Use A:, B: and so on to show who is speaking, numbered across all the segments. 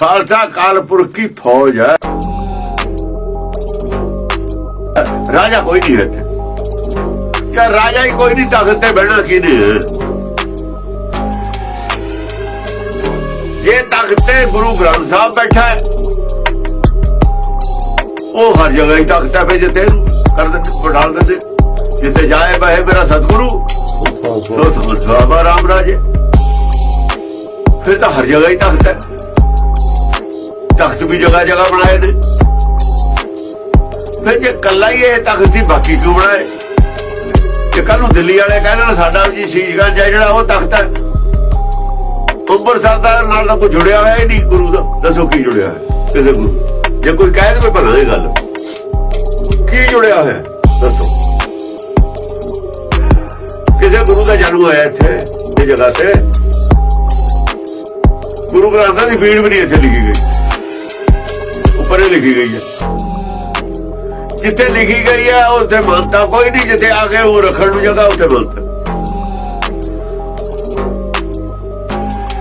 A: ਖਾਲਸਾ ਕਾਲਪੁਰਖ ਕੀ ਫੌਜ ਹੈ? ਰਾਜਾ ਕੋਈ ਨਹੀਂ ਹੈ ਕਿ ਰਾਜਾ ਹੀ ਕੋਈ ਨਹੀਂ, ਤਖਤ ਤੇ ਬਹਿਣਾ ਕਿਨੇ ਜੇ ਤਖਤ ਤੇ ਗੁਰੂ ਗ੍ਰੰਥ ਸਾਹਿਬ ਬੈਠਾ ਹੈ, ਉਹ ਹਰ ਜਗ੍ਹਾ ਹੀ ਤਖਤ ਹੈ ਫੇ ਜਿੱਤੇ ਕਰ ਦਿੰਦੇ ਬਿਠਾ ਦਿੰਦੇ। ਜਿੱਥੇ ਜਾਏ ਬਹਿ ਮੇਰਾ ਸਤਿਗੁਰੂ ਸੋ ਤੁਮ ਸਵਾਮਾ ਰਾਮ ਰਾਜੇ। ਫਿਰ ਤਾਂ ਹਰ ਜਗ੍ਹਾ ਹੀ ਤਖਤ ਹੈ। ਤਖਤ ਵੀ ਜਗ੍ਹਾ ਜਗ੍ਹਾ ਬਣਾਏ ਨੇ ਫਿਰ ਜੇ ਕੱਲਾ ਹੀ ਇਹ ਤਖਤ ਸੀ, ਬਾਕੀ ਕਿਉਂ ਬਣਾਏ? ਜੇ ਕੱਲ ਨੂੰ ਦਿੱਲੀ ਵਾਲੇ ਕਹਿੰਦੇ ਸਾਡਾ ਜੀ ਸ਼ੀਸ਼ਗੰਜ ਹੈ ਜਿਹੜਾ ਉਹ ਤਖਤ ਹੈ। ਉੱਪਰ ਸਰਦਾਰ ਨਾਲ ਤਾਂ ਕੋਈ ਜੁੜਿਆ ਹੋਇਆ ਹੀ ਨਹੀਂ, ਗੁਰੂ ਦਾ। ਦੱਸੋ ਕੀ ਜੁੜਿਆ ਹੈ ਕਿਸੇ ਗੁਰੂ ਜੇ ਕੋਈ ਕਹਿ ਦੇਵੇ ਭਲਾ ਇਹ ਗੱਲ। ਕੀ ਜੁੜਿਆ ਹੋਇਆ? ਦੱਸੋ। ਕਿਸੇ ਗੁਰੂ ਦਾ ਜਨਮ ਹੋਇਆ ਇੱਥੇ, ਇਹ ਜਗ੍ਹਾ ਤੇ। ਗੁਰੂ ਗ੍ਰੰਥ ਸਾਹਿਬ ਦੀ ਬੀੜ ਵੀ ਨਹੀਂ ਇੱਥੇ ਲਿਖੀ ਗਈ। ਉੱਪਰ ਲਿਖੀ ਗਈ ਹੈ। ਜਿੱਥੇ ਲਿਖੀ ਗਈ ਹੈ, ਉੱਥੇ ਮੰਨਤਾ ਕੋਈ ਨਹੀਂ, ਜਿੱਥੇ ਆ ਕੇ ਉਹ ਰੱਖਣ ਨੂੰ ਜਗ੍ਹਾ, ਉੱਥੇ ਮੰਨਤਾ।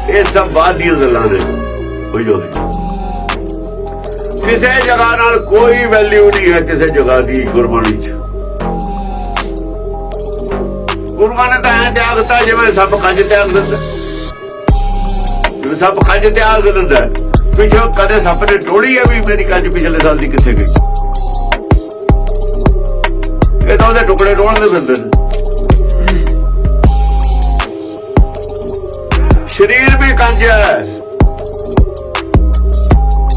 A: ਇਹ ਸਭ ਬਾਤ ਦੀਆਂ ਗੱਲਾਂ ਨੇ, ਕੋਈ ਜੋ ਕਿਸੇ ਜਗ੍ਹਾ ਨਾਲ ਕੋਈ ਵੈਲਿਊ ਨਹੀਂ ਹੈ, ਕਿਸੇ ਜਗ੍ਹਾ ਦੀ ਗੁਰਬਾਣੀ 'ਚ। ਗੁਰੂਆਂ ਨੇ ਤਾਂ ਐ ਤਿਆਗਤਾ ਜਿਵੇਂ ਸਭ ਕੰਜ ਤਿਆਗ ਦਿੰਦਾ। ਜਿਵੇਂ ਸਭ ਕੰਜ ਤਿਆਗ ਦਿੰਦਾ ਪਿਛੋ ਕਦੇ ਸੱਪ ਨੇ ਟੋੜੀ ਹੈ ਵੀ ਮੇਰੀ ਕੰਜ ਪਿਛਲੇ ਸਾਲ ਦੀ ਕਿੱਥੇ ਗਈ? ਇਹ ਤਾਂ ਉਹਦੇ ਟੁਕੜੇ ਰੋਲਦੇ ਫਿਰਦੇ ਨੇ। ਸਰੀਰ ਵੀ ਕੰਜ ਹੈ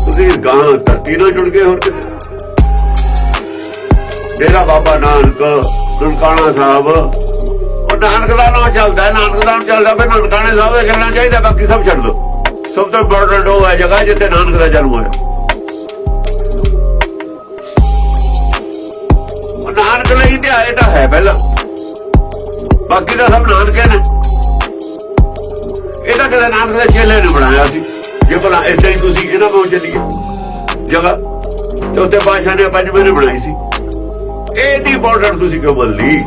A: ਤੁਸੀਂ ਗਾਂ ਧਰਤੀ ਨਾਲ ਜੁੜ ਗਏ ਹੋਰ ਕਿਤੇ ਡੇਰਾ ਬਾਬਾ ਨਾਨਕ, ਦੁਲਕਾਣਾ ਸਾਹਿਬ ਉਹ ਨਾਨਕ ਦਾ ਨਾਮ ਚੱਲਦਾ, ਨਾਨਕ ਦਾ ਨਾਮ ਚੱਲਦਾ ਫਿਰ ਨਾਨਕਾਣੇ ਸਾਹਿਬ ਦਾ ਚੱਲਣਾ ਚਾਹੀਦਾ, ਬਾਕੀ ਸਭ ਛੱਡ ਦੋ। ਸਭ ਤੋਂ ਇੰਪੋਰਟੈਂਟ ਉਹ ਹੈ ਜਗ੍ਹਾ ਜਿੱਥੇ ਨਾਨਕ ਦਾ ਜਨਮ ਹੋਇਆ। ਉਹ ਨਾਨਕ ਲਈ ਤੇ ਆਏ ਤਾਂ ਹੈ ਪਹਿਲਾਂ। ਬਾਕੀ ਤਾਂ ਸਭ ਨਾਨਕੇ ਨੇ। ਇਹਦਾ ਕਦੇ ਨਾਨਕ ਦੇ ਚੇਲੇ ਨੇ ਬਣਾਇਆ ਸੀ। ਜੇ ਭਲਾ ਏਦਾਂ ਹੀ ਤੁਸੀਂ ਇਹਨਾਂ ਕੋਲ ਚੱਲੀਏ? ਜਗ੍ਹਾ। ਚੌਥੇ ਪਾਤਸ਼ਾਹ ਨੇ ਪੰਜਵੇਂ ਨੇ ਬਣਾਈ ਸੀ। ਇਹ ਨਹੀਂ ਇੰਪੋਰਟੈਂਟ ਤੁਸੀਂ ਕਿਉਂ ਬੋਲ ਲਈ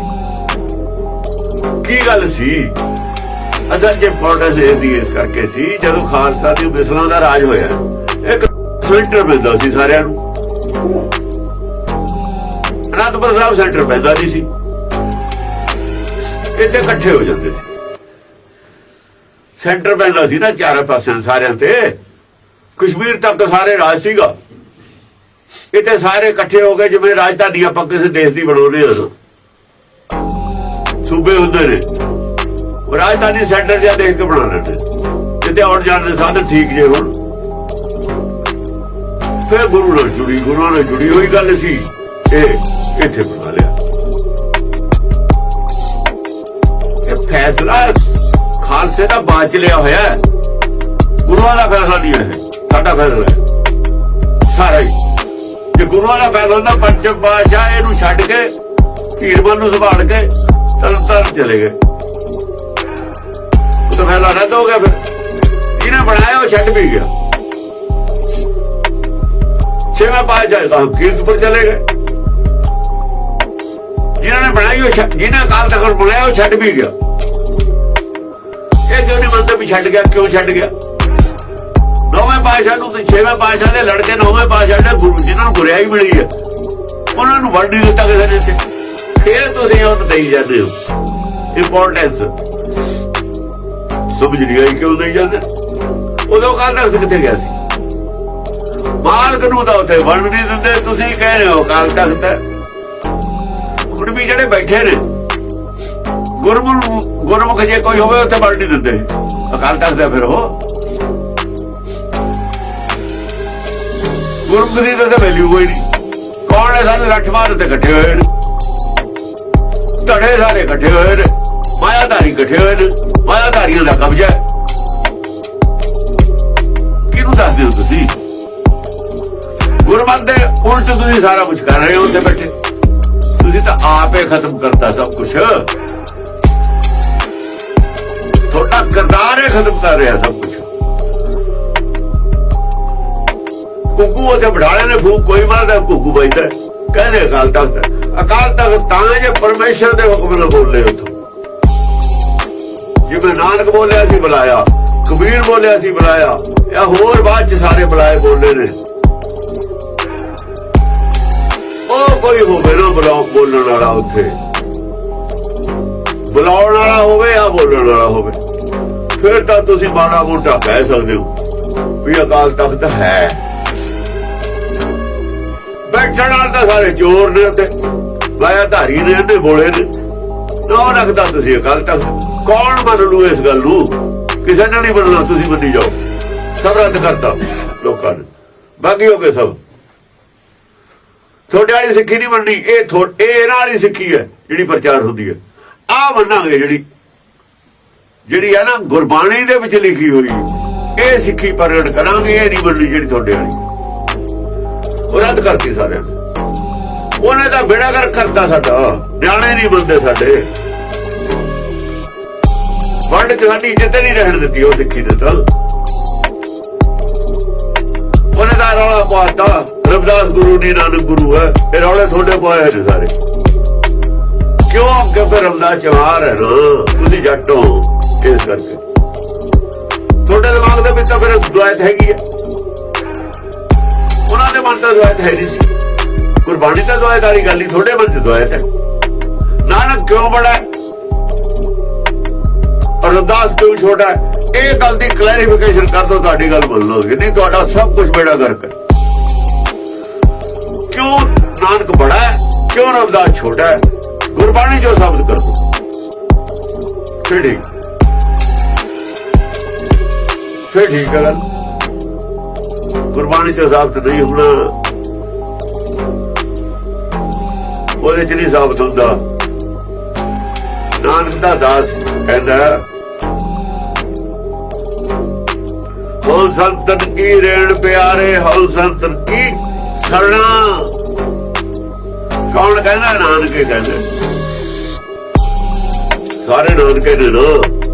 A: ਕੀ ਗੱਲ ਸੀ? ਅਸਲ ਜੇ ਇੰਪੋਰਟੈਂਸ ਇਹਦੀ ਇਸ ਕਰਕੇ ਸੀ, ਜਦੋਂ ਖਾਲਸਾ ਦੀ ਮਿਸਲਾਂ ਦਾ ਰਾਜ ਹੋਇਆ, ਇੱਕ ਸੈਂਟਰ ਪੈਂਦਾ ਸੀ ਸਾਰਿਆਂ ਨੂੰ। ਅਨੰਦਪੁਰ ਸਾਹਿਬ ਸੈਂਟਰ ਪੈਂਦਾ ਨਹੀਂ ਸੀ। ਇੱਥੇ ਇਕੱਠੇ ਹੋ ਜਾਂਦੇ ਸੀ। ਸੈਂਟਰ ਪੈਂਦਾ ਸੀ ਨਾ ਚਾਰੇ ਪਾਸਿਆਂ ਸਾਰਿਆਂ ਤੇ। ਕਸ਼ਮੀਰ ਤੱਕ ਸਾਰੇ ਰਾਜ ਸੀਗਾ। ਇੱਥੇ ਸਾਰੇ ਇਕੱਠੇ ਹੋ ਗਏ ਜਿਵੇਂ ਰਾਜਧਾਨੀ ਆਪਾਂ ਕਿਸੇ ਦੇਸ਼ ਦੀ ਬਣਾਉਂਦੇ ਹਾਂ ਸੂਬੇ ਹੁੰਦੇ ਨੇ ਰਾਜਧਾਨੀ ਸੈਂਟਰ ਜਿਹਾ ਦੇਖ ਕੇ ਬਣਾ ਲੈਂਦੇ। ਜਿੱਥੇ ਆਉਣ ਜਾਣ ਦੇ ਸਾਧਨ ਠੀਕ ਜੇ ਹੁਣ। ਫਿਰ ਗੁਰੂ ਨਾਲ ਜੁੜੀ ਗੁਰੂ ਨਾਲ ਜੁੜੀ ਹੋਈ ਗੱਲ ਸੀ। ਇਹ ਇੱਥੇ ਬਣਾ ਲਿਆ। ਇਹ ਫੈਸਲਾ ਖਾਲਸੇ ਦਾ ਬਾਅਦ ਚ ਲਿਆ ਹੋਇਆ ਗੁਰੂਆਂ ਦਾ ਫੈਸਲਾ ਨਹੀਂ ਹੈ। ਸਾਡਾ ਫੈਸਲਾ ਹੈ। ਸਾਰਾ ਹੀ। ਜੇ ਗੁਰੂਆਂ ਦਾ ਫੈਸਲਾ ਹੁੰਦਾ, ਪੰਜਮ ਪਾਸ਼ਾ ਇਹਨੂੰ ਛੱਡ ਕੇ ਧੀਰਮਨ ਨੂੰ ਸੰਭਾਲ ਕੇ ਤਰਨ ਤਾਰਨ ਚਲੇ ਗਏ। ਉਹ ਤਾਂ ਫੈਸਲਾ ਰੱਦ ਹੋ ਗਿਆ ਫਿਰ। ਜਿਹਨੇ ਬਣਾਇਆ ਉਹ ਛੱਡ ਵੀ ਗਿਆ। ਛੇਵੇਂ ਪਾਸ਼ਾ ਤਾਂ ਕੀਰਤਪੁਰ ਚਲੇ ਗਏ। ਜਿਨ੍ਹਾਂ ਨੇ ਬਣਾਈ ਉਹ ਛੱਡ- ਕਾਲ ਤੱਕ ਬਣਾਇਆ ਉਹ ਛੱਡ ਵੀ ਗਿਆ। ਇਹ ਕਿਉਂ ਨਹੀਂ ਮੰਨਦੇ ਵੀ ਛੱਡ ਗਿਆ, ਕਿਉਂ ਛੱਡ ਗਿਆ? ਨੌਵੇਂ ਪਾਤਸ਼ਾਹ ਨੂੰ ਤੇ ਛੇਵੇਂ ਪਾਤਸ਼ਾਹ ਦੇ ਲੜਕੇ ਨੌਵੇਂ ਪਾਤਸ਼ਾਹ ਦੇ ਗੁਰੂ ਜਿਨ੍ਹਾਂ ਨੂੰ ਗੁਰਿਆਈ ਮਿਲੀ ਹੈ, ਉਹਨਾਂ ਨੂੰ ਵੰਡ ਨਹੀਂ ਦਿੱਤਾ ਕਿਸੇ ਨੇ ਇੱਥੇ। ਫਿਰ ਤੁਸੀਂ ਉਹਨੂੰ ਦੇਈ ਜਾਂਦੇ ਹੋ। ਇੰਪੋਰਟੈਂਸ ਸਮਝ ਨਹੀਂ ਆਈ ਕਿਉਂ ਦੇਈ ਜਾਂਦੇ? ਉਦੋਂ ਕਾਲ ਤੱਕ ਕਿੱਥੇ ਗਿਆ ਸੀ? ਮਾਲਕ ਨੂੰ ਤਾਂ ਉੱਥੇ ਵੰਡ ਨਹੀਂ ਦਿੰਦੇ, ਤੁਸੀਂ ਕਹਿ ਰਹੇ ਹੋ ਕਾਲ ਤਖਤ ਹੈ। ਹੁਣ ਵੀ ਜਿਹੜੇ ਬੈਠੇ ਨੇ ਗੁਰਮੁਖ ਗੁਰਮੁਖ ਜੇ ਕੋਈ ਹੋਵੇ, ਉੱਥੇ ਵੰਡ ਨਹੀਂ ਦਿੰਦੇ। ਅਕਾਲ ਤਖਤ ਦਾ ਫਿਰ ਉਹ। ਗੁਰਮੁਖ ਦੀ ਤਾਂ ਵੈਲਿਊ ਕੋਈ ਨਹੀਂ। ਕੌਣ ਹੈ ਸਾਰੇ ਰੱਠ ਮਾਰ ਤੇ ਇਕੱਠੇ ਹੋਏ ਨੇ? ਧੜੇ ਸਾਰੇ ਇਕੱਠੇ ਹੋਏ ਨੇ ਮਾਇਆਦਾਰੀ ਇਕੱਠੇ ਹੋਏ ਨੇ ਮਾਇਆਧਾਰੀਆਂ ਦਾ ਕਬਜ਼ਾ ਹੈ। ਕਿਹਨੂੰ ਦੱਸਦੇ ਹੋ ਤੁਸੀਂ? ਗੁਰਮਤ ਦੇ ਉਲਟ ਤੁਸੀਂ ਸਾਰਾ ਕੁਝ ਕਰ ਰਹੇ ਹੋ ਉੱਥੇ ਬੈਠੇ। ਤੁਸੀਂ ਤਾਂ ਆਪੇ ਖਤਮ ਕਰਤਾ ਸਭ ਕੁਝ ਤੁਹਾਡਾ ਕਿਰਦਾਰ ਹੀ ਖਤਮ ਕਰ ਰਿਹਾ ਸਭ ਕੁਝ ਕੁੱਕੂ ਉਹਦੇ ਬੜਾਲੇ ਨੇ ਫੂਕ ਕੋਈ ਮਾਰਦਾ ਕੁੱਕੂ ਵੱਜਦਾ। ਕਹਿੰਦੇ ਅਕਾਲ ਤਖਤ ਅਕਾਲ ਤਖਤ ਤਾਂ ਜੇ ਪਰਮੇਸ਼ਰ ਦੇ ਹੁਕਮ ਨਾਲ ਬੋਲੇ ਉਥੋਂ। ਜਿਵੇਂ ਨਾਨਕ ਬੋਲਿਆ ਸੀ, ਬੁਲਾਇਆ। ਕਬੀਰ ਬੋਲਿਆ ਸੀ, ਬੁਲਾਇਆ। ਜਾਂ ਹੋਰ ਬਾਅਦ ਚ ਸਾਰੇ ਬੁਲਾਏ ਬੋਲੇ ਨੇ। ਉਹ ਕੋਈ ਹੋਵੇ ਨਾ ਬੁਲਾਉ ਬੋਲਣ ਵਾਲਾ ਉੱਥੇ। ਬੁਲਾਉਣ ਵਾਲਾ ਹੋਵੇ ਜਾਂ ਬੋਲਣ ਵਾਲਾ ਹੋਵੇ। ਫਿਰ ਤਾਂ ਤੁਸੀਂ ਮਾੜਾ ਮੋਟਾ ਕਹਿ ਸਕਦੇ ਹੋ ਵੀ ਅਕਾਲ ਤਖਤ ਹੈ। ਬੈਠਣ ਵਾਲੇ ਤਾਂ ਸਾਰੇ ਚੋਰ ਨੇ ਉੱਤੇ ਵਾਇਆ ਨੇ ਇਹਦੇ ਬੋਲੇ ਨੇ। ਨਾ ਰੱਖਦਾ ਤੁਸੀਂ ਅਕਾਲ ਤਖਤ ਕੌਣ ਮੰਨ ਲੂ ਇਸ ਗੱਲ ਨੂੰ? ਕਿਸੇ ਨੇ ਨਹੀਂ ਮੰਨਣਾ, ਤੁਸੀਂ ਮੰਨੀ ਜਾਓ। ਸਭ ਰੱਦ ਕਰਤਾ ਲੋਕਾਂ ਨੇ। ਬਾਕੀ ਹੋ ਗਏ ਸਭ। ਤੁਹਾਡੇ ਵਾਲੀ ਸਿੱਖੀ ਨਹੀਂ ਮੰਨਣੀ। ਇਹ ਇਹ ਇਹਨਾਂ ਵਾਲੀ ਸਿੱਖੀ ਹੈ ਜਿਹੜੀ ਪ੍ਰਚਾਰ ਹੁੰਦੀ ਹੈ। ਆਹ ਮੰਨਾਂਗੇ ਜਿਹੜੀ ਜਿਹੜੀ ਹੈ ਨਾ ਗੁਰਬਾਣੀ ਦੇ ਵਿੱਚ ਲਿਖੀ ਹੋਈ। ਇਹ ਸਿੱਖੀ ਪ੍ਰਗਟ ਕਰਾਂਗੇ, ਇਹ ਨਹੀਂ ਮੰਨਣੀ ਜਿਹੜੀ ਤੁਹਾਡੇ ਵਾਲੀ। ਉਹ ਰੱਦ ਕਰਤੀ ਸਾਰਿਆਂ ਨੇ। ਉਹਨੇ ਤਾਂ ਬੇੜਾ ਕਰ ਕਰਤਾ ਸਾਡਾ। ਨਿਆਣੇ ਨਹੀਂ ਬੰਦੇ ਸਾਡੇ। ਵੰਡ ਚ ਸਾਡੀ ਨਹੀਂ ਰਹਿਣ ਦਿੱਤੀ ਉਹ ਸਿੱਖੀ ਨੇ ਤਾਂ ਉਹਨੇ ਦਾ ਰੌਲਾ ਪਾਤਾ। ਰਬਦਾਸ ਗੁਰੂ ਨਹੀਂ ਨਾਨਕ ਗੁਰੂ ਹੈ। ਇਹ ਰੌਲੇ ਤੁਹਾਡੇ ਪਾਏ ਨੇ ਸਾਰੇ। ਕਿਉਂ ਅੱਗੇ ਫਿਰ ਰਬਦਾਸ ਚਮਾਰ ਹੈ ਨਾ? ਤੁਸੀਂ ਜੱਟੋ ਇਸ ਕਰਕੇ। ਤੁਹਾਡੇ ਦਿਮਾਗ ਦੇ ਵਿੱਚ ਤਾਂ ਫਿਰ ਦੁਆਇਤ ਹੈਗੀ ਹੈ। ਉਹਨਾਂ ਦੇ ਮਨ ਤਾਂ ਦੁਆਇਤ ਹੈ ਨਹੀਂ ਗੁਰਬਾਣੀ ਤਾਂ ਦੁਆਇਤ ਵਾਲੀ ਗੱਲ ਨਹੀਂ ਤੁਹਾਡੇ ਮਨ ਚ ਦੁਆਇਤ ਹੈ ਨਾਨਕ ਕਿਉਂ ਬੜਾ ਹੈ? ਕਿਉਂ ਛੋਟਾ ਇਹ ਗੱਲ ਦੀ ਕਲੈਰੀਫਿਕੇਸ਼ਨ ਕਰ ਦੋ ਤੁਹਾਡੀ ਗੱਲ ਮੰਨ ਲਓਗੇ ਨਹੀਂ, ਤੁਹਾਡਾ ਸਭ ਕੁਝ ਬੇੜਾ ਗਰਕ ਹੈ। ਕਿਉਂ ਨਾਨਕ ਬੜਾ ਹੈ? ਕਿਉਂ ਰਬਦਾਸ ਛੋਟਾ ਹੈ? ਗੁਰਬਾਣੀ ਜੋ ਸ਼ਬਦ ਕਰ। ਦੋ ਫਿਰ ਠੀਕ। ਫਿਰ ਠੀਕ ਹੈ ਗੱਲ। ਗੁਰਬਾਣੀ ਚ ਸਾਬਤ ਨਹੀਂ ਹੋਣਾ। ਉਹਦੇ ਚ ਨਹੀਂ ਸਾਬਤ ਹੁੰਦਾ। ਨਾਨਕ ਦਾ ਦਾਸ ਕਹਿੰਦਾ ਹਉ ਸੰਤਨ ਕੀ ਰੇਣ ਪਿਆਰੇ, ਹਉ ਸੰਤਨ ਕੀ ਸਰਣਾ। ਕੌਣ ਕਹਿੰਦਾ? ਨਾਨਕੇ ਕਹਿੰਦਾ। ਸਾਰੇ ਨਾਨਕੇ ਨੇ ਨਾ।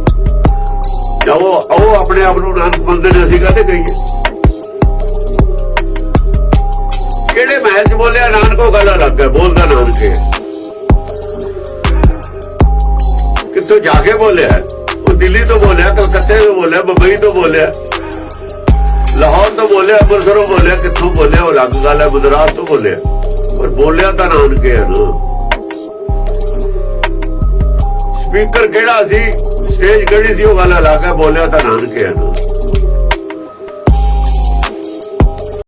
A: ਜੋ ਉਹ ਆਪਣੇ ਆਪ ਨੂੰ ਨਾਨਕ ਮੰਨਦੇ ਨੇ, ਅਸੀਂ ਕਹਿੰਦੇ ਕਹੀਏ? ਕਿਹੜੇ ਮਹਿਲ ਚ ਬੋਲਿਆ, ਨਾਨਕੋ ਗੱਲ ਅਲੱਗ ਹੈ ਬੋਲਦਾ ਨਾਨਕੇ ਕਿੱਥੋਂ ਜਾ ਕੇ ਬੋਲਿਆ? ਉਹ ਦਿੱਲੀ ਤੋਂ ਬੋਲਿਆ, ਕਲਕੱਤੇ ਤੋਂ ਬੋਲਿਆ, ਬੰਬਈ ਤੋਂ ਬੋਲਿਆ, ਲਾਹੌਰ ਤੋਂ ਬੋਲਿਆ, ਅੰਮ੍ਰਿਤਸਰੋਂ ਬੋਲਿਆ, ਕਿੱਥੋਂ ਬੋਲਿਆ, ਉਹ ਅਲੱਗ ਗੱਲ ਹੈ, ਗੁਜਰਾਤ ਤੋਂ ਬੋਲਿਆ। ਪਰ ਬੋਲਿਆ ਤਾਂ ਨਾਨਕੇ ਹੈ ਨਾ। ਸਪੀਕਰ ਕਿਹੜਾ ਸੀ? ਸਟੇਜ ਕਿਹੜੀ ਸੀ? ਉਹ ਗੱਲ ਅਲੱਗ ਹੈ, ਬੋਲਿਆ ਤਾਂ ਨਾਨਕੇ ਹੈ ਨਾ।